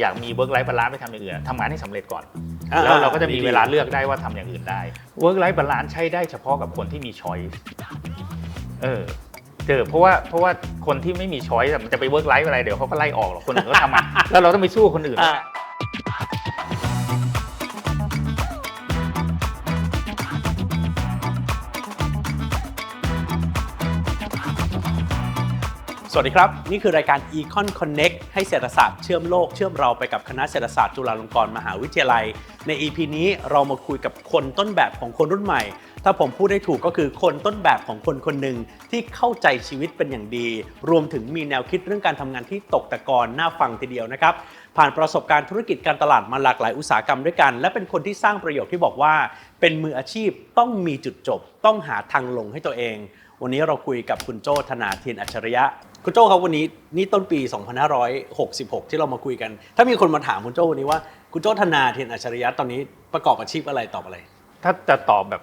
อยากมีเวิร์กไลฟ์บาลานซ์ไปทำอย่างอื่นทำงานให้สำเร็จก่อนอ่าแล้วเราก็จะมีดีเวลาเลือกได้ว่าทำอย่างอื่นได้เวิร์กไลฟ์บาลานซ์ใช้ได้เฉพาะกับคนที่มีช้อยส์เออเจอเพราะว่าเพราะว่าคนที่ไม่มีช้อยส์มันจะไปเวิร์กไลฟ์อะไรเดี๋ยวเขาก็ไล่ออกหรอกคนอื่นก็ทำอะแล้วเราต้องไปสู้กับคนอื่น วัสดีครับ นี่คือรายการ Econ Connect ให้เศรษฐศาสตร์เชื่อมโลกเชื่อมเราไปกับคณะเศรษฐศาสตร์จุฬาลงกรณ์มหาวิทยาลัย ใน EP นี้เรามาคุยกับคนต้นแบบของคนรุ่นใหม่ ถ้าผมพูดได้ถูกก็คือคนต้นแบบของคนคนหนึ่งที่เข้าใจชีวิตเป็นอย่างดี รวมถึงมีแนวคิดเรื่องการทำงานที่ตกตะกอนน่าฟังทีเดียวนะครับผ่านประสบการณ์ธุรกิจการตลาดมาหลากหลายอุตสาหกรรมด้วยกัน และเป็นคนที่สร้างประโยชน์ที่บอกว่า เป็นมืออาชีพต้องมีจุดจบ ต้องหาทางลงให้ตัวเอง วันนี้เราคุยกับคุณโจ้ธนาเทียนอัจฉริยะ คุณโจ้ครับวันนี้นี่ต้นปี 2566 ที่เรามาคุยกัน ถ้ามีคนมาถามคุณโจ้วันนี้ว่าคุณโจ้ธนาเทียนอัจฉริยะตอนนี้ประกอบอาชีพอะไรตอบอะไร ถ้าจะตอบแบบ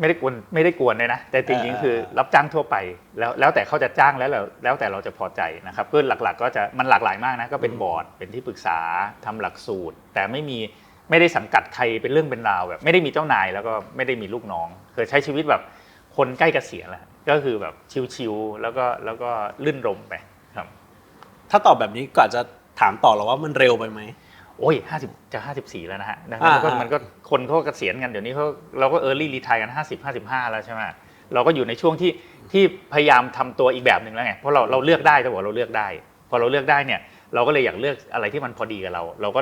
ไม่ได้กวนไม่ได้กวนเลยนะ แต่จริงอ่าๆคือรับจ้างทั่วไปแล้วแล้วแต่เขาจะจ้างแล้วแล้วแล้วแต่เราจะพอใจนะครับก็หลักๆ ก็จะมันหลากหลายมากนะก็เป็นบอร์ดเป็นที่ปรึกษาทำหลักสูตร แต่ไม่มีไม่ได้สังกัดใครเป็นเรื่องเป็นราวแบบ ไม่ได้มีเจ้านายแล้วก็ไม่ได้มีลูกน้องเคยใช้ชีวิตแบบคนใกล้เกษียณแล้ว ก็คือแบบชิวๆแล้วก็แล้วก็ลื่นรมไปครับ ถ้าตอบแบบนี้ก็อาจจะถามต่อเราว่ามันเร็วไปไหมโอ้ยห้าสิบจะห้าสิบสี่แล้วนะฮะดังนั้นมันก็อ่าอ่ามัมันก็คนเขาก็เกษียณกันเดี๋ยวนี้เขาเราก็เออร์ลี่รีทายกันห้าสิบห้าสิบห้าแล้วใช่ไหมเราก็อยู่ในช่วงที่ที่พยายามทำตัวอีกแบบหนึ่งแล้วไงเพราะเราเราเลือกได้แต่ว่าเราเลือกได้ พอเราเลือกได้เนี่ย เราก็เลยอยากเลือกอะไรที่มันพอดีกับเรา เราก็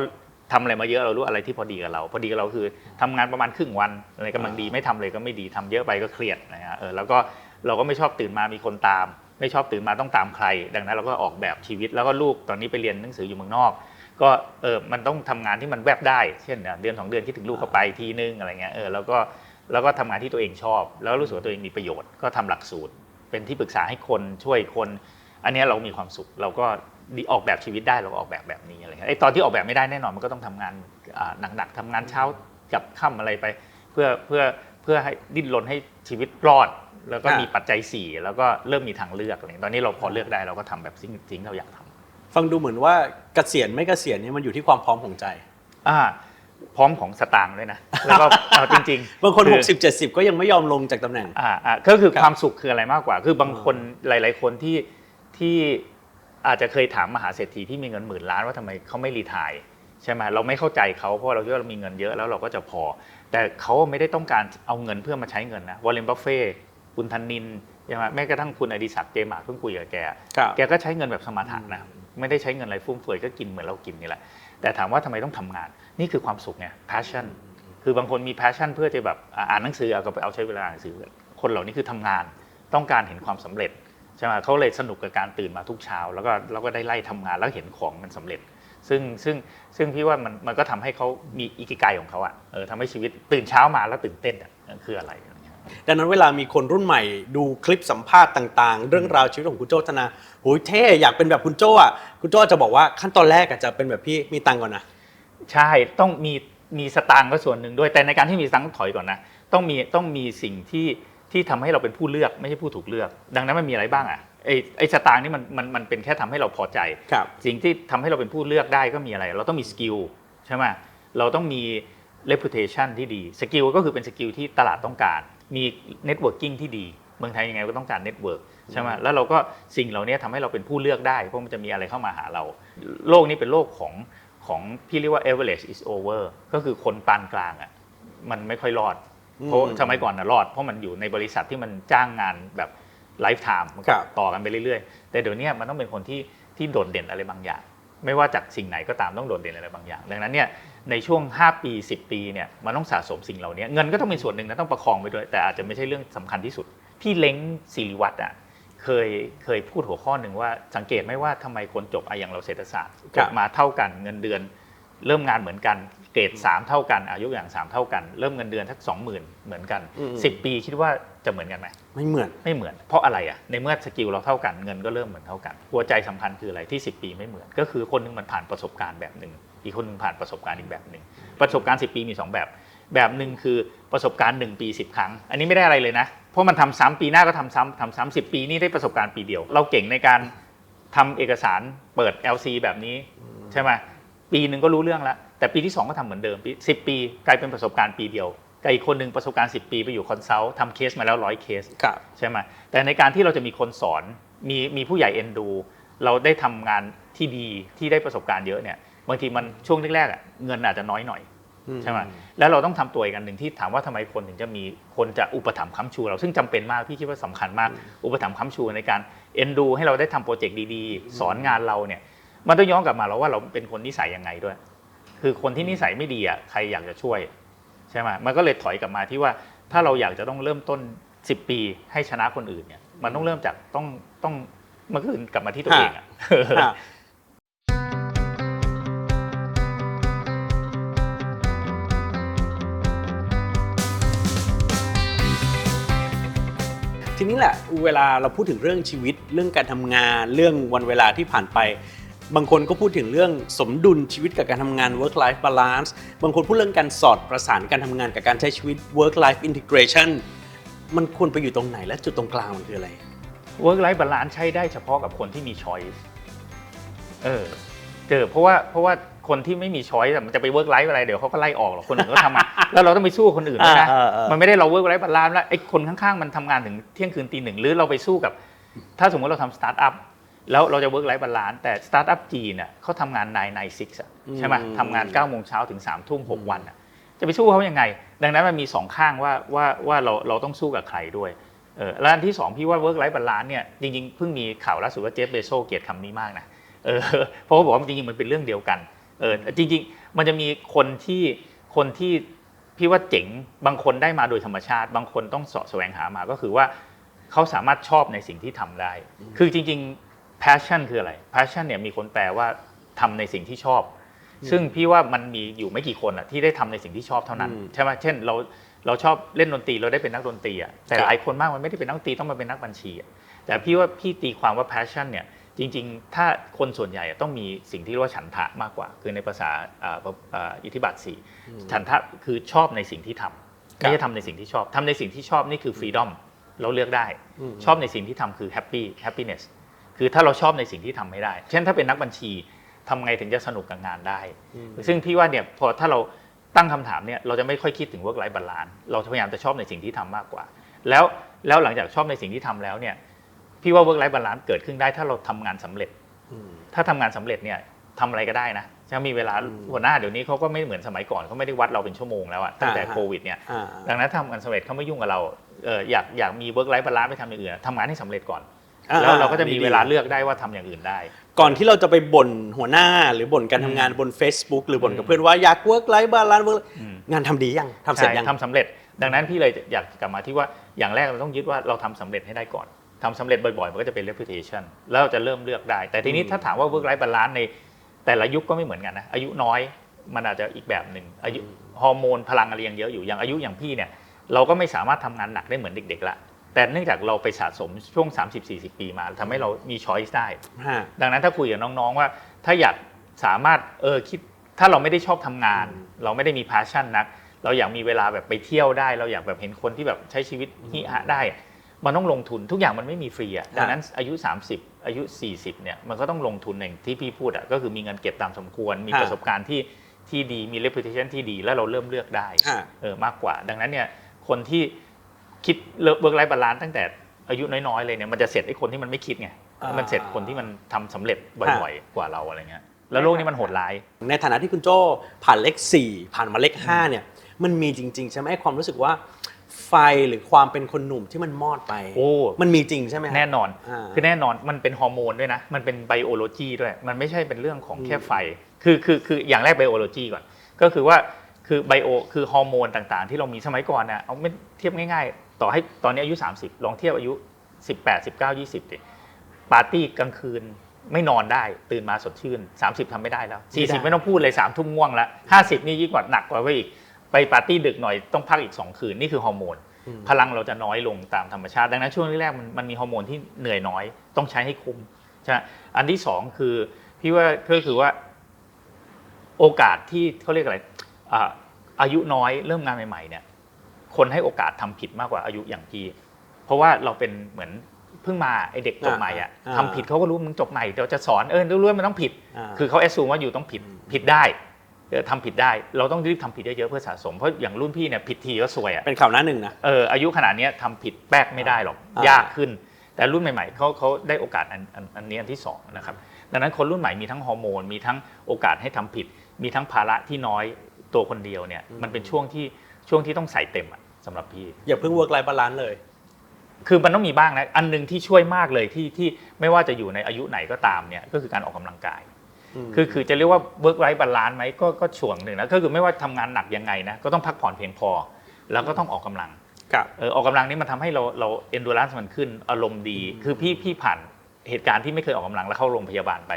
ทำอะไรมาเยอะเรารู้อะไรที่พอดีกับเรา พอดีกับเราคือทำงานประมาณครึ่งวันอะไรกำลังดีไม่ทำเลยก็ไม่ดีทำเยอะไปก็เครียดนะฮะเออแล้วก็ เราก็ไม่ชอบตื่นมามีคนตาม ไม่ชอบตื่นมาต้องตามใคร ดังนั้นเราก็ออกแบบชีวิตแล้วก็ลูกตอนนี้ไปเรียนหนังสืออยู่เมืองนอก ก็เออมันต้องทำงานที่มันแวบได้ เช่นเดือนสองเดือนคิดถึงลูกก็ไปทีนึงอะไรเงี้ยเออแล้วก็แล้วก็ทำงานที่ตัวเองชอบ แล้วรู้สึกว่าตัวเองมีประโยชน์ก็ทำหลักสูตร เป็นที่ปรึกษาให้คนช่วยคน อันนี้เรามีความสุขเราก็ออกแบบชีวิตได้เราก็ออกแบบแบบนี้อะไรเงี้ยไอตอนที่ออกแบบไม่ได้แน่นอนมันก็ต้องทำงานหนักๆทำงานเช้ากับค่ำอะไรไป เพื่อเพื่อเพื่อให้ดิ้นรนให้ชีวิตรอด แล้วก็อะมีปัจจัยสี่แล้วก็เริ่มมีทางเลือกอะไรเงี้ยตอนนี้เราพอเลือกได้เราก็ทำแบบสิ่งสิ่งที่เราอยากทำฟังดูเหมือนว่าเกษียณไม่เกษียณเนี่ยมันอยู่ที่ความพร้อมของใจ อ่า พร้อมของสตางค์ด้วยนะแล้วก็เอาจริงๆบางคนอ60 70 ก็ยังไม่ยอมลงจากตำแหน่งอ่าอ่าก็คือครับความสุขคืออะไรมากกว่า คือบางคนหลาย ๆ คนที่ที่อาจจะเคยถามมหาเศรษฐีที่มีเงินหมื่นล้านว่าทำไมเขาไม่รีไทายใช่ไหมเราไม่เข้าใจเขาเพราะเราคิดว่าเรามีเงินเยอะแล้วเราก็จะพอ แต่เขาไม่ได้ต้องการเอาเงินเพื่อมาใช้เงินนะวอลเลนบัฟเฟ่ คุณธนินใช่ไหมแม้กระทั่งคุณอดิศักดิ์เจมาร์เพิ่งคุยกับแกครับแกก็ใช้เงินแบบสมถะนะไม่ได้ใช้เงินอะไรฟุ่มเฟือยก็กินเหมือนเรากินนี่แหละ แต่ถามว่าทำไมต้องทำงาน นี่คือความสุขไง passion คือบางคนมี passion เพื่อจะแบบอ่าอ่านหนังสือเอาก็ไปเอาใช้เวลาอ่านหนังสือ คนเหล่านี้คือทำงานต้องการเห็นความสำเร็จใช่ไหมเขาเลยสนุกกับการตื่นมาทุกเช้า แล้วก็แล้วก็ได้ไล่ทำงานแล้วเห็นของมันสำเร็จ ซึ่งซึ่งซึ่งพี่ว่ามันมันก็ทำให้เขามีอิกิไกของเขาอะเออทำให้ชีวิตตื่นเช้ามาแล้วตื่นเต้นอะนั่นคืออะไรอะไรเงี้ย ดังนั้นเวลามีคนรุ่นใหม่ดูคลิปสัมภาษณ์ต่าง ๆ เรื่องราวชีวิตของคุณโจ้ธนาโหยเท่อยากเป็นแบบคุณโจ้อะคุณโจ้จะบอกว่าขั้นตอนแรกอะจะเป็นแบบพี่มีตังค์ก่อนนะใช่ต้องมีมีสตางค์ก็ส่วนหนึ่งด้วยแต่ในการที่มีสตางค์ต้องถอยก่อนนะต้องมีต้องมีสิ่งที่ที่ทำให้เราเป็นผู้เลือกไม่ใช่ผู้ถูกเลือก ดังนั้นมันมีอะไรบ้างอะไอ้ไอ้สตางค์นี่มันมันมันเป็นแค่ทำให้เราพอใจ ครับ สิ่งที่ทำให้เราเป็นผู้เลือกได้ก็มีอะไร เราต้องมีสกิลใช่ไหมเราต้องมี reputation ที่ดี สกิลก็คือเป็นสกิลที่ตลาดต้องการ มี networking ที่ดี เมืองไทยยังไงก็ต้องการ network ใช่ไหมแล้วเราก็สิ่งเหล่านี้ทำให้เราเป็นผู้เลือกได้ เพราะมันจะมีอะไรเข้ามาหาเรา โลกนี้เป็นโลกของของพี่เรียกว่า average is over ก็คือคนปานกลางอะมันไม่ค่อยรอดอืมเพราะสมัยก่อนนะรอด เพราะมันอยู่ในบริษัทที่มันจ้างงานแบบไลฟ์ไทม์มันก็ครับต่อกันไปเรื่อยๆ แต่เดี๋ยวนี้มันต้องเป็นคนที่ที่โดดเด่นอะไรบางอย่าง ไม่ว่าจากสิ่งไหนก็ตามต้องโดดเด่นอะไรบางอย่าง ดังนั้นเนี่ยในช่วง 5 ปี 10 ปีเนี่ยมันต้องสะสมสิ่งเหล่านี้เงินก็ต้องเป็นส่วนหนึ่งนะต้องประคองไปด้วยแต่อาจจะไม่ใช่เรื่องสำคัญที่สุด พี่เล้งศิริวัตรอะเคยเคยพูดหัวข้อหนึ่งว่าสังเกตไหมว่าทำไมคนจบอะอย่างเราเศรษฐศาสตร์จบมาเท่ากันเงินเดือน เริ่มงานเหมือนกันเกรด3เท่ากันอายุอย่าง 3 เท่ากัน เริ่มเงินเดือนทัก20,000 เหมือนกันอืม10 ปีคิดว่า จะเหมือนกันไหมไม่เหมือนไม่เหมือน เพราะอะไรอะในเมื่อสกิลเราเท่ากันเงินก็เริ่มเหมือนเท่ากันหัวใจสำคัญคืออะไรที่ 10 ปีไม่เหมือน ก็คือคนหนึงมันผ่านประสบการณ์แบบหนึ่งอีกคนหนึงผ่านประสบการณ์อีกแบบหนึ่งประสบการณ์ 10 ปีมี 2 แบบ แบบหนึ่งคือประสบการณ์ 1 ปี 10 ครั้ง อันนี้ไม่ได้อะไรเลยนะเพราะมันทำซ้ำปีหน้าก็ทำซ้ำทำซ้ำ10 ปีนี่ได้ประสบการณ์ปีเดียว เราเก่งในการทำเอกสารเปิด LC แบบนี้ใช่ไหมปีหนึ่งก็รู้เรื่องแล้วแต่ปีที่สองก็ทำเหมือนเดิมปีสิปี กลายเป็นประสบการณ์ปีเดียว กับอีกคนหนึ่งประสบการณ์ 10 ปีไปอยู่คอนซัลท์ทำเคสมาแล้วร้อยเคสครับใช่ไหมแต่ในการที่เราจะมีคนสอนมีมีผู้ใหญ่เอ็นดู เราได้ทำงานที่ดีที่ได้ประสบการณ์เยอะเนี่ยบางทีมันช่วงแรกๆอะเงินอาจจะน้อยหน่อยใช่ไหมแล้วเราต้องทำตัวอีกอันหนึ่งที่ถามว่าทำไมคนถึงจะมีคนจะอุปถัมภ์ค้ำชูเราซึ่งจำเป็นมากพี่คิดว่าสำคัญมาก อุปถัมภ์ค้ำชูในการเอ็นดูให้เราได้ทำโปรเจกต์ดีๆ สอนงานเราเนี่ย มันต้องย้อนกลับมาแล้วว่าเราเป็นคนนิสัยยังไงด้วย คือคนที่นิสัยไม่ดีอะใครอยากจะช่วย ใช่ไหมมันก็เลยถอยกลับมาที่ว่าถ้าเราอยากจะต้องเริ่มต้น 10 ปีให้ชนะคนอื่นเนี่ย มันต้องเริ่มจากต้องต้องมันก็คือกลับมาที่ตัวเองอะฮะทีนี้แหละเวลาเราพูดถึงเรื่องชีวิตเรื่องการทำงานเรื่องวันเวลาที่ผ่านไป บางคนก็พูดถึงเรื่องสมดุลชีวิตกับการทำงาน work life balance บางคนพูดเรื่องการสอดประสานการทำงานกับการใช้ชีวิต work life integration มันควรไปอยู่ตรงไหนและจุดตรงกลางมันคืออะไร work life balance ใช้ได้เฉพาะกับคนที่มี choice เออเจอเพราะว่าเพราะว่าคนที่ไม่มี choice อะมันจะไป work life อะไรเดี๋ยวเขาก็ไล่ออกหรอกคนอื่นก็ทำงานแล้วเราต้องไปสู้กับคนอื่นด้วยนะเออเออเออ มันไม่ได้เรา work life balance แล้วไอ้คนข้างๆมันทำงานถึงเที่ยงคืนตีหนึ่งหรือเราไปสู้กับ ถ้าสมมติเราทำสตาร์ทอัพ แล้วเราจะ work life balance แต่สตาร์ทอัพจีนน่ะเขาทำงาน9 9 6อะใช่ไหมอืมทำงาน9โมงเช้าถึง3ทุ่ม6วันอะจะไปสู้เขายังไง ดังนั้นมันมีสองข้างว่าว่าว่าเราเราต้องสู้กับใครด้วยเออแล้วอันที่สองพี่ว่า work life balance เนี่ยจริงๆเพิ่งมีข่าวล่าสุดว่าเจฟเบโซเกลียดคำนี้มากนะเออเพราะเขาบอกว่าจริงๆมันเป็นเรื่องเดียวกันเออจริง ๆ มันจะมีคนที่คนที่พี่ว่าเจ๋งบางคนได้มาโดยธรรมชาติ บางคนต้องเสาะแสวงหามาก็คือว่าเขาสามารถชอบในสิ่งที่ทำได้ คือจริง ๆ passion คืออะไร passion เนี่ยมีคนแปลว่าทำในสิ่งที่ชอบ ซึ่งพี่ว่ามันมีอยู่ไม่กี่คนอะที่ได้ทำในสิ่งที่ชอบเท่านั้นอืมใช่ไหมเช่นเราเราชอบเล่นดนตรีเราได้เป็นนักดนตรีอะแต่ครับหลายคนมากมันไม่ได้เป็นนักดนตรีต้องมาเป็นนักบัญชีอะแต่พี่ว่าพี่ตีความว่า passion เนี่ยจริงๆ ถ้าคนส่วนใหญ่อะต้องมีสิ่งที่เรียกว่าฉันทะมากกว่า คือในภาษาอ่าอ่าอิทธิบาทสี่ฉันทะคือชอบในสิ่งที่ทำไม่ใช่ทำในสิ่งที่ชอบทำในสิ่งที่ชอบนี่คือ freedom เราเลือกได้มชอบในสิ่งที่ทำคือ happy happiness คือถ้าเราชอบในสิ่งที่ทำไม่ได้ เช่นถ้าเป็นนักบัญชีทำไงถึงจะสนุกกับงานได้ ซึ่งพี่ว่าเนี่ยพอถ้าเราตั้งคำถามเนี่ยเราจะไม่ค่อยคิดถึง work life balance เราพยายามจะชอบในสิ่งที่ทำมากกว่า แล้วแล้วหลังจากชอบในสิ่งที่ทำแล้วเนี่ยพี่ว่า work life balance เกิดขึ้นได้ถ้าเราทำงานสำเร็จอืมถ้าทำงานสำเร็จเนี่ยทำอะไรก็ได้นะจะมีเวลาอืมหัวหน้าเดี๋ยวนี้เขาก็ไม่เหมือนสมัยก่อนเขาไม่ได้วัดเราเป็นชั่วโมงแล้วอะตั้งแต่อ่าฮะโควิดเนี่ยอ่าดังนั้นทำงานสำเร็จเขาไม่ยุ่งกับเราเอออยากอยากมี work life balance ไปทำอย่างอื่นอะทำงานให้สำเร็จก่อนอ่ แล้วเราก็จะมีดีๆเวลาเลือกได้ว่าทำอย่างอื่นได้ ก่อนที่เราจะไปบ่นหัวหน้าหรือบ่นการทำงานอืมบน Facebook หรือบ่นกับอืมเพื่อนว่าอยาก work life balance work อืมงานทำดียังทำเสร็จยังใช่ทำสำเร็จ ดังนั้นพี่เลยอยากกลับมาที่ว่าอย่างแรกเราต้องยึดว่าเราทำสำเร็จให้ได้ก่อนทำสำเร็จบ่อยๆ มันก็จะเป็น reputation แล้วเราจะเริ่มเลือกได้ แต่ทีนี้อืมถ้าถามว่า work life balance ในแต่ละยุคก็ไม่เหมือนกันนะอายุน้อยมันอาจจะอีกแบบหนึ่งอายุฮอร์โมนพลังอะไรยังเยอะอยู่อย่างอายุอย่างพี่เนี่ยเราก็ไม่สามารถทำงานหนักได้เหมือนเด็กๆละ แต่เนื่องจากเราไปสะสมช่วง 30-40 ปีมาทำให้เรามี choice ได้ฮะดังนั้นถ้าคุยกับน้องๆว่า ถ้าอยากสามารถเออคิดถ้าเราไม่ได้ชอบทำงานอืมเราไม่ได้มี passion นัก เราอยากมีเวลาแบบไปเที่ยวได้ เราอยากแบบเห็นคนที่แบบใช้ชีวิตฮิฮะได้อะมันต้องลงทุนทุกอย่างมันไม่มีฟรีอะดังนั้นอายุ 30 อายุ 40เนี่ยมันก็ต้องลงทุนอย่างที่พี่พูดอะก็คือมีเงินเก็บตามสมควร มีฮะประสบการณ์ที่ที่ดีมี reputation ที่ดีแล้วเราเริ่มเลือกได้ฮะเออมากกว่า ดังนั้นเนี่ยคนที่ คิดเลิกเวิร์กไลฟ์บาลานตั้งแต่อายุน้อยๆเลยเนี่ยมันจะเสร็จไอ้คนที่มันไม่คิดไงอ่ามัมันเสร็จคนที่มันทำสำเร็จบ่อยๆกว่าเราอะไรเงี้ยแล้วโลกนี้มันโหดร้าย ในฐานะที่คุณโจ้ผ่านเลข4ผ่านมาเลข5เนี่ยมันมีจริง ๆ ใช่ไหมไอ้ความรู้สึกว่าไฟหรือความเป็นคนหนุ่มที่มันมอดไป โอ้มันมีจริงใช่ไหมฮะแน่นอนอ่าคือแน่นอนมันเป็นฮอร์โมนด้วยนะ มันเป็นไบโอโลจีด้วย มันไม่ใช่เป็นเรื่องของอืมแค่ไฟ คือคือคืออย่างแรกไบโอโลจีก่อน ก็คือว่าคือไบโอคือฮอร์โมนต่างๆ ที่เรามีสมัยก่อนนะเอาไม่เทียบง่ายๆ ต่อให้ตอนนี้อายุ 30 ลองเทียบอายุ 18 19 20ดิปาร์ตี้กลางคืนไม่นอนได้ ตื่นมาสดชื่น 30ทำไม่ได้แล้วไม่ได้40 ไม่ต้องพูดเลย3ทุ่มง่วงแล้ว 50 นี่ยิ่งกว่าหนักกว่าไปอีก ไปปาร์ตี้ดึกหน่อยต้องพักอีก 2 คืน นี่คือฮอร์โมนอืมพลังเราจะน้อยลงตามธรรมชาติ ดังนั้นช่วงแรกๆมันมันมีฮอร์โมนที่เหนื่อยน้อย ต้องใช้ให้คุ้มใช่ไหมอันที่สองคือพี่ว่าก็คือว่าโอกาสที่เขาเรียกอะไรอ่าอายุน้อยเริ่มงานใหม่ๆเนี่ย คนให้โอกาสทำผิดมากกว่าอายุอย่างพี่ เพราะว่าเราเป็นเหมือนเพิ่งมาไอเด็กจบใหม่อะอ่าทำผิดเขาก็รู้มึงจบใหม่เดี๋ยวจะสอนเออรู้ว่ามันต้องผิดอ่าคือเขาแอสซูมว่าอยู่ต้องผิดอืมผิดได้เออทำผิดได้ เราต้องรีบทำผิดเยอะๆเพื่อสะสม เพราะอย่างรุ่นพี่เนี่ยผิดทีก็ซวยอะเป็นข่าวหน้าหนึ่งนะเอออายุขนาดเนี้ยทำผิดแป๊กไม่ได้หรอกอ่ายยากขึ้น แต่รุ่นใหม่ๆเขาเขาได้โอกาสอันอันอันนี้อันที่สองนะครับดังนั้นคนรุ่นใหม่มีทั้งฮอร์โมนมีทั้งโอกาสให้ทำผิด มีทั้งภาระที่น้อยตัวคนเดียวเนี่ยมันเป็นช่วงที่ช่วงที่ต้องใส่เต็มอะ สำหรับพี่ อย่าเพิ่ง work life balance เลย คือมันต้องมีบ้างนะอันหนึงที่ช่วยมากเลยที่ที่ไม่ว่าจะอยู่ในอายุไหนก็ตามเนี่ยก็คือการออกกำลังกาย คือคือจะเรียกว่า work life balance ไหมก็ก็ช่วงหนึ่งนะก็คือไม่ว่าทำงานหนักยังไงนะก็ต้องพักผ่อนเพียงพอ แล้วก็ต้องออกกำลังครับเออออกกำลังนี่มันทำให้เราเรา endurance มันขึ้นอารมณ์ดี คือพี่พี่ผ่านเหตุการณ์ที่ไม่เคยออกกำลังแล้วเข้าโรงพยาบาลไป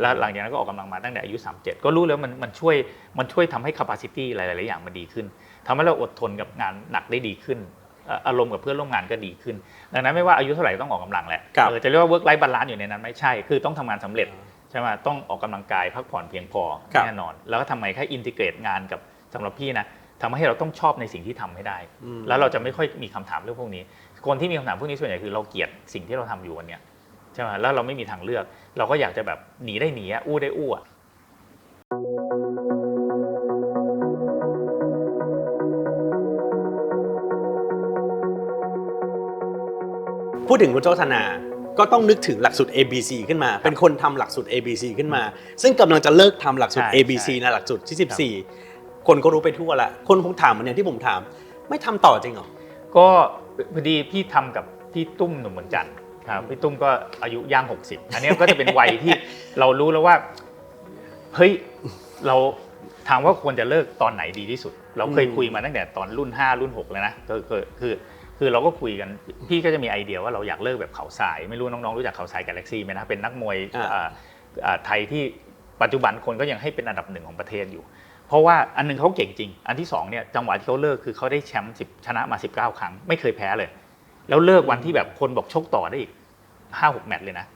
แล้วหลังจากนั้นก็ออกกำลังมาตั้งแต่อายุ 37 ก็รู้แล้วมันมันช่วยมันช่วยทำให้ capacity หลาย ๆ อย่างมันดีขึ้น ทำให้เราอดทนกับงานหนักได้ดีขึ้นเอ่ออารมณ์กับเพื่อนร่วมงานก็ดีขึ้น ดังนั้นไม่ว่าอายุเท่าไหร่ต้องออกกำลังแหละครับเออจะเรียกว่า work life balance อยู่ในนั้นไหม่ใช่ คือต้องทำงานสำเร็จใช่ไหมต้องออกกำลังกายพักผ่อนเพียงพอครับแน่นอน แล้วก็ทำไมแค่อินทิเกรตงานกับสำหรับพี่นะทำให้เราต้องชอบในสิ่งที่ทำให้ได้อืมแล้วเราจะไม่ค่อยมีคำถามเรื่องพวกนี้ คนที่มีคำถามพวกนี้ส่วนใหญ่คือเราเกลียดสิ่งที่เราทำอยู่วันเนี้ยใช่ไหมแล้วเราไม่มีทางเลือก เราก็อยากจะแบบหนีได้หนีอะอู้ได้อู้ พูดถึงคุณโจธนาก็ต้องนึกถึงหลักสูตร ABC ขึ้นมา เป็นคนทำหลักสูตร ABC ขึ้นมา ซึ่งกำลังจะเลิกทำหลักสูตรใช่ ABC ใช่นะหลักสูตรที่ 14 คนก็รู้ไปทั่วละ คนคงถามเหมันเนี่ยที่ผมถาม ไม่ทำต่อจริงเหรอ ก็พอดีพี่ทำกับพี่ตุ้มหนุ่มเหมือนกันครับพี่ตุ้มก็อายุย่าง 60 อันเนี้ยก็จะเป็นวัยที่เรารู้แล้วว่าเฮ้ยเราถามว่าควรจะเลิกตอนไหนดีที่สุด เราเคยอืมคุยมาตั้งแต่ตอนรุ่น 5 รุ่น 6 แล้วนะก็คือ คือคือเราก็คุยกันพี่ก็จะมีไอเดียว่าเราอยากเลิกแบบเขาทราย ไม่รู้น้องๆรู้จักเขาทรายกาแล็กซี่ไหมนะเป็นนักมวยอ่าอ่าอ่าไทยที่ปัจจุบันคนก็ยังให้เป็นอันดับหนึ่งของประเทศอยู่ เพราะว่าอันหนึงเขาเก่งจริง อันที่สองเนี่ยจังหวะที่เขาเลิกคือเขาได้แชมป์สิบชนะมา 19 ครั้ง ไม่เคยแพ้เลย แล้วเลิกวันที่แบบคนบอกชกต่อได้อีกห้าหกแมตช์เลยนะ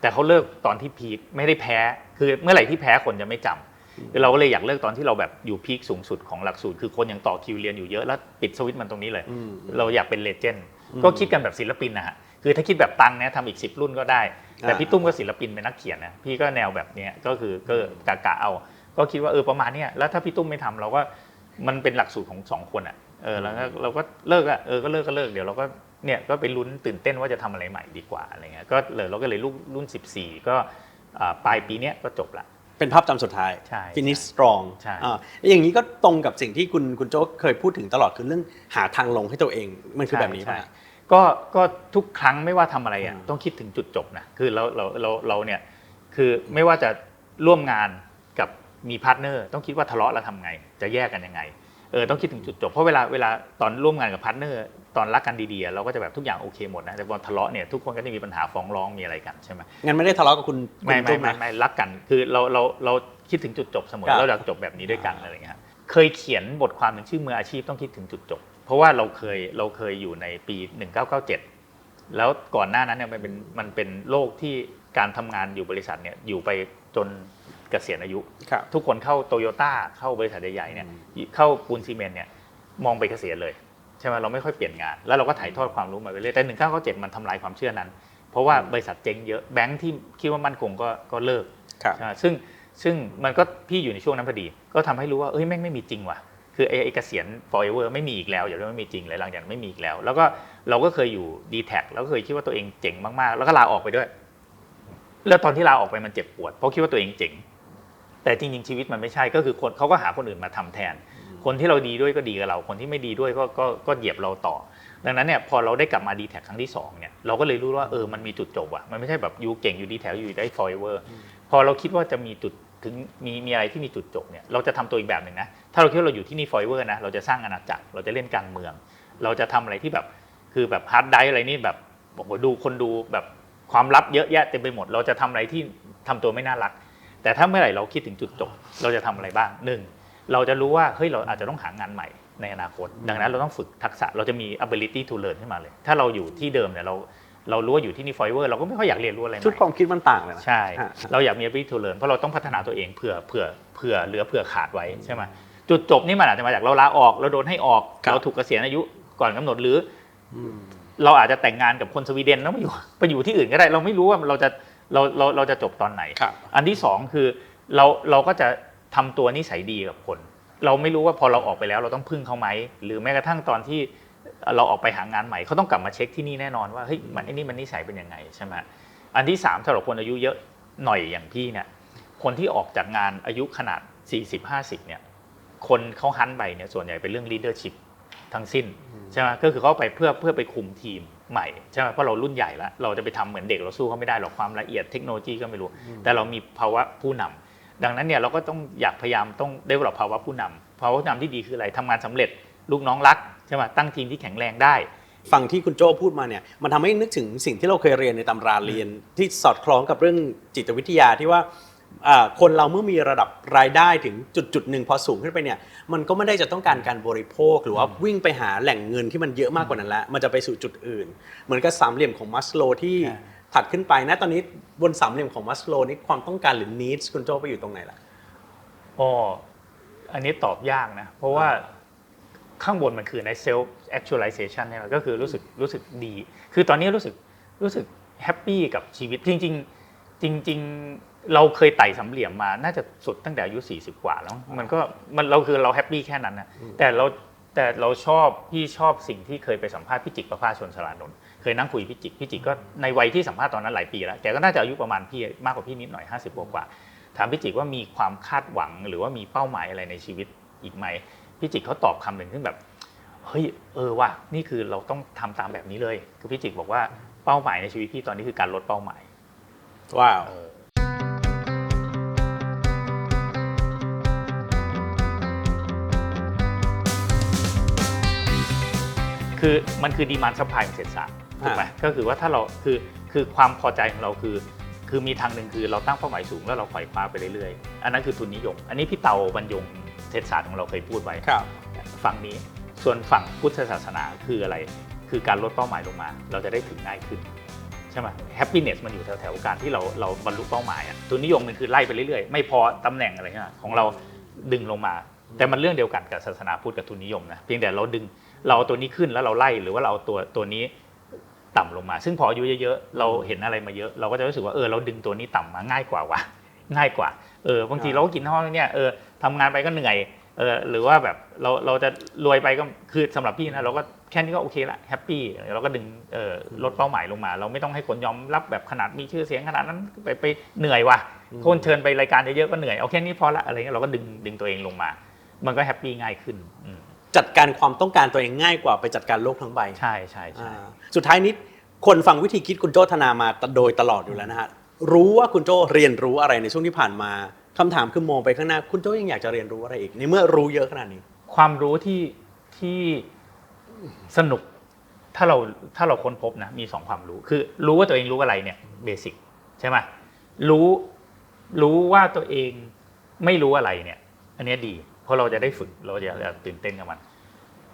แต่เขาเลิกตอนที่พีคไม่ได้แพ้ คือเมื่อไหร่ที่แพ้คนจะไม่จำ คือเราก็เลยอยากเลิกตอนที่เราแบบอยู่พีคสูงสุดของหลักสูตร คือคนยังต่อคิวเรียนอยู่เยอะแล้วปิดสวิตช์มันตรงนี้เลยอืมเราอยากเป็นเลเจนด์อืมก็คิดกันแบบศิลปินนะฮะคือถ้าคิดแบบตังค์เนี่ยทำอีก 10 รุ่นก็ได้ แต่อ่าพี่ตุ้มก็ศิลปินเป็นนักเขียนนะพี่ก็แนวแบบเนี้ยก็คือก็กะกะเอา ก็คิดว่าเออประมาณเนี้ยแล้วถ้าพี่ตุ้มไม่ทำเราก็มันเป็นหลักสูตรของสองคนอะเออแล้วก็เราก็เลิกอะเออก็เลิกก็เลิกเดี๋ยวเราก็เนี่ยก็ไปลุ้นตื่นเต้นว่าจะทำอะไรใหม่ดีกว่าอะไรเงี้ยก็เลยเราก็เลยรุ่นรุ่น 14 ก็อ่าปลายปีเนี้ยก็จบละ เป็นภาพจำสุดท้าย ใช่ finish strong ใช่ อ่าอย่างนี้ก็ตรงกับสิ่งที่คุณคุณโจ๊กเคยพูดถึงตลอดคือเรื่องหาทางลงให้ตัวเองมันคือแบบนี้ใช่ป่ะ ใช่ก็ก็ทุกครั้งไม่ว่าทำอะไรอะอืมต้องคิดถึงจุดจบนะคือเราเราเราเราเนี่ยคือไม่ว่าจะร่วมงานกับมีพาร์ทเนอร์ต้องคิดว่าทะเลาะแล้วทำไง จะแยกกันยังไงเออต้องคิดถึงจุดจบเพราะเวลาเวลาตอนร่วมงานกับพาร์ทเนอร์ ตอนรักกันดีๆอะเราก็จะแบบทุกอย่างโอเคหมดนะแต่พอทะเลาะเนี่ยทุกคนก็จะมีปัญหาฟ้องร้องมีอะไรกันใช่ไหมงั้นไม่ได้ทะเลาะกับคุณคุณไม่ไม่จุ๊บไม่นะไม่รักกันคือเราเราเราคิดถึงจุดจบเสมอครับเราอยากจบแบบนี้ด้วยกันอะไรอย่างเงี้ยครับเคยเขียนบทความหนึ่งชื่อมืออาชีพต้องคิดถึงจุดจบ เพราะว่าเราเคยเราเคยอยู่ในปี 1997 แล้วก่อนหน้านั้นเนี่ยมันเป็นมันเป็นโลกที่การทำงานอยู่บริษัทเนี่ยอยู่ไปจนเกษียณอายุครับทุกคนเข้าโตโยต้าเข้าบริษัทใหญ่ๆเนี่ยเข้าปูนซีเมนต์เนี่ยมองไปเกษียณเลย ใช่ไหมเราไม่ค่อยเปลี่ยนงาน แล้วเราก็ถ่ายทอดความรู้มาไปเรื่อยแต่หนึ่งเก้าเจ็ดมันทำลายความเชื่อนั้น เพราะว่าบริษัทเจ๊งเยอะแบงค์ที่คิดว่ามั่นคงก็ก็เลิกครับใช่ซึ่งซึ่งมันก็พี่อยู่ในช่วงนั้นพอดี ก็ทำให้รู้ว่าเอ้ยแม่งไม่มีจริงว่ะคือไอ้ไอ้เกษียณ forever ไม่มีอีกแล้วอย่าเรียกว่าไม่มีจริงเลยหลังจากนั้นไม่มีอีกแล้ว แล้วก็เราก็เคยอยู่ d t แทแล้วก็เคยคิดว่าตัวเองเจ๋งมากๆ แล้วก็ลาออกไปด้วย แล้วตอนที่ลาออกไปมันเจ็บปวด เพราะคิดว่าตัวเองเจ๋งแต่จริงๆชีวิตมันไม่ใช่ก็คือคนเขาก็หาคนอื่นมาทำแทน คนที่เราดีด้วยก็ดีกับเรา คนที่ไม่ดีด้วยก็ก็ก็เหยียบเราต่อ ดังนั้นเนี่ยพอเราได้กลับมาดีแท็ครั้งที่สองเนี่ยเราก็เลยรู้ว่าเออมันมีจุดจบว่ะมันไม่ใช่แบบยูเก่งอยู่ดีแท็อยู่ได้ forever พอเราคิดว่าจะมีจุดถึงมีมีอะไรที่มีจุดจบเนี่ยเราจะทำตัวอีกแบบหนึ่งนะถ้าเราคิดว่าเราอยู่ที่นี่ forever นะเราจะสร้างอาณาจักรเราจะเล่นการเมือง เราจะทำอะไรที่แบบคือแบบฮาร์ดไดอะไรนี่แบบโอ้โหดูคนดูแบบความลับเยอะแยะเต็มไปหมด เราจะทำอะไรที่ทำตัวไม่น่ารัก แต่ถ้าเมื่อไหร่เราคิดถึงจุดจบ เราจะทำอะไรบ้างหนึ่ง เราจะรู้ว่าเฮ้ยเราอาจจะต้องหางานใหม่ในอนาคต ดังนั้นเราต้องฝึกทักษะเราจะมี ability to learn ขึ้นมาเลย ถ้าเราอยู่ที่เดิมเนี่ยเราเรารู้ว่าอยู่ที่นี่ forever เราก็ไม่ค่อยอยากเรียนรู้อะไรใหม่ชุดความคิดมันต่างเลยนะใช่ฮะเราอยากมี ability to learn เพราะเราต้องพัฒนาตัวเองเผื่อเผื่อเผื่อเหลือเผื่อขาดไว้ใช่ไหมจุดจบนี่มันอาจจะมาจากเราลาออกเราโดนให้ออกครับเราถูกเกษียณอายุก่อนกำหนดหรืออืมเราอาจจะแต่งงานกับคนสวีเดนแล้วไปอยู่ไปอยู่ที่อื่นก็ได้ เราไม่รู้ว่าเราจะเราเราเราจะจบตอนไหนครับอันที่สองคือเราเราก็จะ ทำตัวนิสัยดีกับคน เราไม่รู้ว่าพอเราออกไปแล้วเราต้องพึ่งเขาไหมหรือแม้กระทั่งตอนที่เราออกไปหางานใหม่เขาต้องกลับมาเช็คที่นี่แน่นอนว่าเฮ้ยมันไอ้นี่มันนิสัยเป็นยังไงใช่ไหมอันที่สามสำหรับคนอายุเยอะหน่อยอย่างพี่เนี่ยคนที่ออกจากงานอายุขนาด 40-50เนี่ยคนเขาฮันไปเนี่ยส่วนใหญ่เป็นเรื่อง leadership ทั้งสิ้นใช่ไหมก็คือเขาไปเพื่อเพื่อไปคุมทีมใหม่ใช่ไหมเพราะเรารุ่นใหญ่แล้ว เราจะไปทำเหมือนเด็กเราสู้เขาไม่ได้หรอกความละเอียดเทคโนโลยีก็ไม่รู้ แต่เรามีภาวะผู้นำ ดังนั้นเนี่ยเราก็ต้องอยากพยายามต้องได้รับภาวะผู้นำภาวะผู้นำที่ดีคืออะไรทำงานสำเร็จลูกน้องรักใช่ไหมตั้งทีมที่แข็งแรงได้ฟังที่คุณโจ้พูดมาเนี่ยมันทำให้นึกถึงสิ่งที่เราเคยเรียนในตำราเรียน ที่สอดคล้องกับเรื่องจิตวิทยาที่ว่าอ่าคนเราเมื่อมีระดับรายได้ถึงจุดจุดหนึ่งพอสูงขึ้นไปเนี่ยมันก็ไม่ได้จะต้องการการบริโภค หรือว่าวิ่งไปหาแหล่งเงินที่มันเยอะมากกว่านั้นแล้วมันจะไปสู่จุดอื่น เหมือนกับสามเหลี่ยมของมัสโลที่อ่า ถัดขึ้นไปนะตอนนี้บนสามเหลี่ยมของมัสโลนี่ความต้องการหรือ needs คุณโจ้ไปอยู่ตรงไหนล่ะอ๋ออันนี้ตอบยากนะ เพราะว่าข้างบนมันคือใน self actualization เนี่ยก็คือรู้สึกรู้สึกดี คือตอนนี้รู้สึกรู้สึกแฮปปี้กับชีวิตจริงๆจริงๆเราเคยไต่สำเหลี่ยมมาน่าจะสุดตั้งแต่อายุ40 กว่าแล้ว มันก็มันเราคือเราแฮปปี้แค่นั้นนะแต่เราแต่เราชอบพี่ชอบสิ่งที่เคยไปสัมภาษณ์พี่จิกประภาสชนสลานนท์ เคยนั่งคุยพี่จิกพี่จิกก็ในวัยที่สัมภาษณ์ตอนนั้นหลายปีแล้วแกก็น่าจะอายุประมาณพี่มากกว่าพี่นิดหน่อย 50กว่าๆถามพี่จิกว่ามีความคาดหวังหรือว่ามีเป้าหมายอะไรในชีวิตอีกไหมพี่จิกเขาตอบคำหนึ่งซึ่งแบบเฮ้ยเออว่ะนี่คือเราต้องทำตามแบบนี้เลย คือพี่จิกบอกว่าเป้าหมายในชีวิตพี่ตอนนี้คือการลดเป้าหมายว้าวคือมันคือดีมานซัพพลายเสร็จสรร ถูกไหมก็คือว่าถ้าเราคือคือความพอใจของเราคือ คือมีทางหนึ่งคือเราตั้งเป้าหมายสูงแล้วเราไขว่คว้าไปเรื่อยๆ อันนั้นคือทุนนิยม อันนี้พี่เตาบรรยงเศรษฐศาสตร์ของเราเคยพูดไว้ครับฝั่งนี้ส่วนฝั่งพุทธศาสนาคืออะไร คือการลดเป้าหมายลงมา เราจะได้ถึงง่ายขึ้นใช่ไหมแฮปปี้เนสมันอยู่แถวๆการที่เราเราบรรลุเป้าหมายอะทุนนิยมมันคือไล่ไปเรื่อยๆ ไม่พอตำแหน่งอะไรเงี้ยของเราดึงลงมา แต่มันเรื่องเดียวกันกับศาสนาพุทธกับทุนนิยมนะเพียงแต่เราดึงเราเอาตัวนี้ขึ้นแล้วเราไล่หรือว่าเราเอาตัวตัวนี้ ต่ำลงมา ซึ่งพออายุเยอะๆ เราเห็นอะไรมาเยอะ เราก็จะรู้สึกว่าเออเราดึงตัวนี้ต่ำมาง่ายกว่าว่ะง่ายกว่าเออบางทีอ่าเราก็กินห้องเนี่ยเออทำงานไปก็เหนื่อยเออหรือว่าแบบเราเราจะรวยไปก็คือสำหรับพี่นะเราก็แค่นี้ก็โอเคละแฮปปี้เราก็ดึงเออลดเป้าหมายลงมา เราไม่ต้องให้คนยอมรับแบบขนาดมีชื่อเสียงขนาดนั้นไปไปเหนื่อยว่ะคนเชิญไปรายการเยอะๆก็เหนื่อยเอาแค่นี้พอละอะไรเงี้ยเราก็ดึงดึงตัวเองลงมา มันก็แฮปปี้ง่ายขึ้นอืม จัดการความต้องการตัวเองง่ายกว่าไปจัดการโลกทั้งใบใช่ใช่ใช่อ่าสุดท้ายนี้คนฟังวิธีคิดคุณโจ้ธนามาโดยตลอดอยู่แล้วนะฮะรู้ว่าคุณโจ้เรียนรู้อะไรในช่วงที่ผ่านมาคำถามคือมองไปข้างหน้า คุณโจ้ยังอยากจะเรียนรู้อะไรอีกในเมื่อรู้เยอะขนาดนี้ ความรู้ที่ที่สนุกถ้าเราถ้าเราค้นพบนะมีสองความรู้ คือ รู้ว่าตัวเองรู้อะไรเนี่ยเบสิกใช่ไหมรู้รู้ว่าตัวเองไม่รู้อะไรเนี่ย อันเนี้ยดี เพราะเราจะได้ฝึกเราจะจะตื่นเต้นกับมัน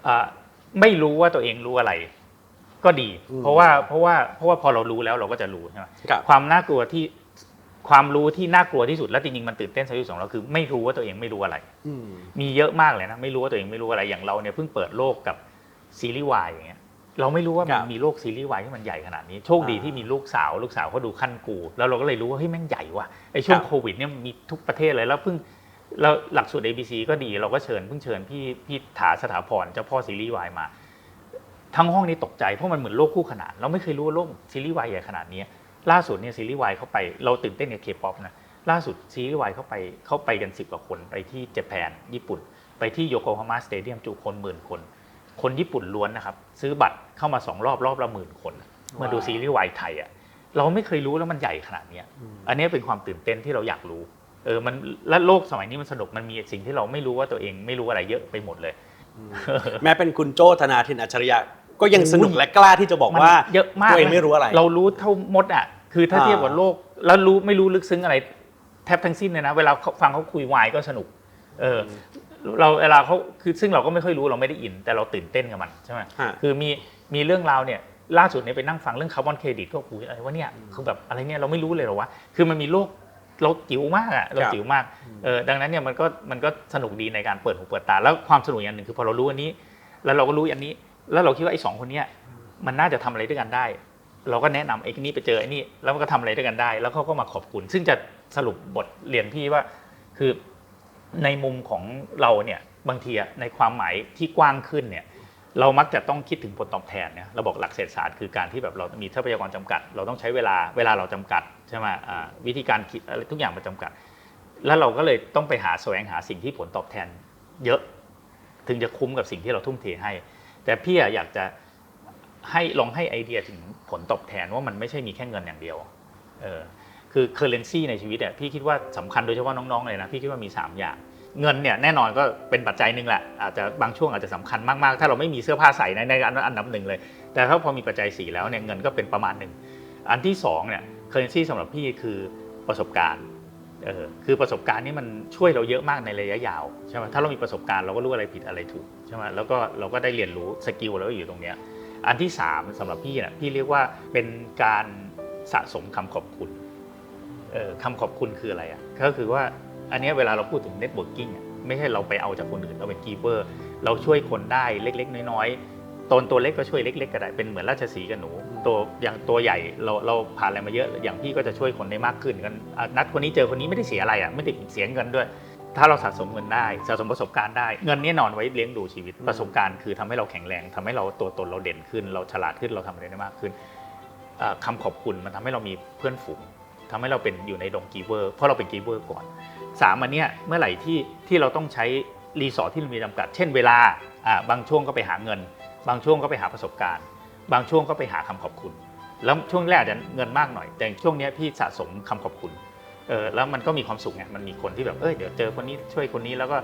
อ่าไม่รู้ว่าตัวเองรู้อะไร ก็ดีอืมเพราะว่าเพราะว่าเพราะว่าพอเรารู้แล้วเราก็จะรู้ใช่ไหมครับความน่ากลัวที่ความรู้ที่น่ากลัวที่สุดและจริงๆมันตื่นเต้นที่สุดของเราคือ ไม่รู้ว่าตัวเองไม่รู้อะไรอืมมีเยอะมากเลยนะไม่รู้ว่าตัวเองไม่รู้อะไรอย่างเราเนี่ยเพิ่งเปิดโลกกับซีรีส์วายอย่างเงี้ยเราไม่รู้ว่ามันครับมีโลกซีรีส์วายที่มันใหญ่ขนาดนี้ โชคดีอ่าที่มีลูกสาว ลูกสาวเขาดูขั้นกู แล้วเราก็เลยรู้ว่าเฮ้ยแม่งใหญ่ว่ะไอช่วงครับโควิดเนี่ยมีทุกประเทศเลยแล้วเพิ่ง แล้วหลักสูตร ABC ก็ดีเราก็เชิญเพิ่งเชิญพี่พี่ถาสถาพรเจ้าพ่อซีรีส์วายมา ทั้งห้องนี้ตกใจเพราะมันเหมือนโลกคู่ขนาน เราไม่เคยรู้ว่าโลกซีรีส์วายใหญ่ขนาดนี้ล่าสุดเนี่ยซีรีส์วายเข้าไปเราตื่นเต้นกับเคป๊อปนะล่าสุดซีรีส์วายเข้าไปเข้าไปกันสิบกว่าคนไปที่เจแปนญี่ปุ่น ไปที่โยโกฮาม่าสเตเดียมจุคนหมื่นคน คนญี่ปุ่นล้วนนะครับซื้อบัตรเข้ามาสองรอบรอบละหมื่นคนมาดูว้าวซีรีส์วายไทยอะเราไม่เคยรู้แล้วมันใหญ่ขนาดเนี้ยอันนี้เป็นความตื่นเต้นที่เราอยากรู้ เออมันและโลกสมัยนี้มันสนุกมันมีสิ่งที่เราไม่รู้ว่าตัวเองไม่รู้อะไรเยอะไปหมดเลย แม้เป็นคุณโจ้ธนาทินอัจฉริยะก็ยังสนุกและกล้าที่จะบอกมันว่าเยอะมากตัวเองนะไม่รู้อะไร เรารู้เท่ามดอะคือถ้าอ่าเทียบกับโลกแล้วรู้ไม่รู้ลึกซึ้งอะไร แทบทั้งสิ้นเลยนะเวลาเขาฟังเขาคุยวายก็สนุก เออเราเวลาเขาคือซึ่งเราก็ไม่ค่อยรู้เราไม่ได้อิน แต่เราตื่นเต้นกับมันใช่ไหมฮะคือมีมีเรื่องราวเนี่ยล่าสุดเนี่ยไปนั่งฟังเรื่องคาร์บอนเครดิตก็คุยอะไรวะเนี่ยคือแบบอะไรเนี่ยเราไม่รู้เลยเหรอวะคือมันมีโลก เราจิ๋วมากอะเราจิ๋วมากเออดังนั้นเนี่ยมันก็มันก็สนุกดีในการเปิดหูเปิดตา แล้วความสนุกอย่างหนึ่งคือพอเรารู้อันนี้ แล้วเราก็รู้อันนี้ แล้วเราคิดว่าไอ้สองคนเนี้ยมันน่าจะทำอะไรด้วยกันได้ เราก็แนะนำไอ้นี่ไปเจอไอ้นี่แล้วมันก็ทำอะไรด้วยกันได้ แล้วเขาก็มาขอบคุณ ซึ่งจะสรุปบทเรียนพี่ว่า คือในมุมของเราเนี่ยบางทีอะในความหมายที่กว้างขึ้นเนี่ย เรามักจะต้องคิดถึงผลตอบแทนเนี่ยเราบอกหลักเศรษฐศาสตร์คือการที่แบบเรามีทรัพยากรจำกัด เราต้องใช้เวลาเวลาเราจำกัดใช่ไหมวิธีการคิดอะไรทุกอย่างมันจำกัด แล้วเราก็เลยต้องไปหาแสวงหาสิ่งที่ผลตอบแทนเยอะ ถึงจะคุ้มกับสิ่งที่เราทุ่มเทให้ แต่พี่อยากจะให้ลองให้ไอเดียถึงผลตอบแทนว่ามันไม่ใช่มีแค่เงินอย่างเดียวเออคือเคอร์เรนซีในชีวิตเนี่ยพี่คิดว่าสำคัญโดยเฉพาะน้องๆเลยนะพี่คิดว่ามี 3 อย่าง เงินเนี่ยแน่นอนก็เป็นปัจจัยหนึ่งแหละอาจจะบางช่วงอาจจะสำคัญมากๆ ถ้าเราไม่มีเสื้อผ้าใส่ในในอันอันดับหนึ่งเลย แต่ถ้าพอมีปัจจัยสี่แล้วเนี่ยเงินก็เป็นประมาณหนึ่งอันที่สองเนี่ยเคอร์เรนซีสำหรับพี่คือประสบการณ์เออคือประสบการณ์นี่มันช่วยเราเยอะมากในระยะยาวใช่ไหมถ้าเรามีประสบการณ์เราก็รู้อะไรผิดอะไรถูกใช่ไหมแล้วก็เราก็ได้เรียนรู้สกิลเราก็อยู่ตรงเนี้ยอันที่สามสำหรับพี่เนี่ยพี่เรียกว่าเป็นการสะสมคำขอบคุณเออคำขอบคุณคืออะไรอะก็คือว่า อันเนี้ยเวลาเราพูดถึงเน็ต w ิ r กิ่งไม่ใช่เราไปเอาจากคนอื่นเราเป็นกีเปอร์เราช่วยคนได้เล็ก ๆ น้อยๆตนตัวเล็กก็ช่วยเล็ก ๆ ก็ได้เป็นเหมือนราชสีห์กับหนู ตัวอย่างตัวใหญ่เราเราผ่านอะไรมาเยอะ อย่างพี่ก็จะช่วยคนได้มากขึ้นกันอะนัดคนนี้เจอคนนี้ไม่ได้เสียอะไรอะไม่ได้เสียเงินด้วย ถ้าเราสะสมเงินได้สะสมประสบการณ์ได้เงินแน่นอนไว้เลี้ยงดูชีวิตประสบการณ์คือทำให้เราแข็งแรงทำให้เราตัวตนเราเด่นขึ้น เราฉลาดขึ้นเราทำอะไรได้มากขึ้นอะคำขอบคุณมันทำให้เรามีเพื่อนฝูงทำให้เราเป็นอยู่ในดงกีเวอร์เพราะเราเป็นกีเวอร์ก่อน สามอันเนี้ยเมื่อไหร่ที่ที่เราต้องใช้รีสอร์ทที่มีจำกัด เช่นเวลาอ่าบางช่วงก็ไปหาเงิน บางช่วงก็ไปหาประสบการณ์ บางช่วงก็ไปหาคำขอบคุณ แล้วช่วงแรกอาจจะเงินมากหน่อย แต่ช่วงเนี้ยพี่สะสมคำขอบคุณเออแล้วมันก็มีความสุขไงมันมีคนที่แบบเออเดี๋ยวเจอคนนี้ช่วยคนนี้แล้วก็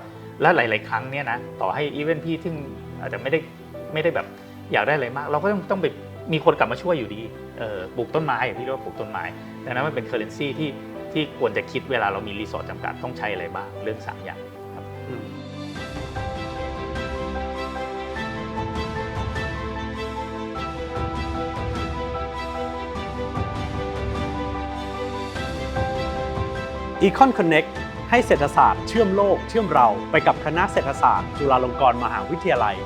แล้วหลาย ๆ ครั้งเนี่ยนะต่อให้อีเวนต์พี่ซึ่งอาจจะไม่ได้ไม่ได้แบบอยากได้อะไรมาก เราก็ต้องต้องไปมีคนกลับมาช่วยอยู่ดีเออปลูกต้นไม้อะพี่เรียกว่าปลูกต้นไม้ดังนั้นมันเป็นเคอร์เรนซีที่ ที่ควรจะคิดเวลาเรามีรีสอร์ทจำกัดต้องใช้อะไรบ้างเรื่องสามอย่างอืม Econ Connect ให้เศรษฐศาสตร์เชื่อมโลกเชื่อมเราไปกับคณะเศรษฐศาสตร์ จุฬาลงกรณ์มหาวิทยาลัย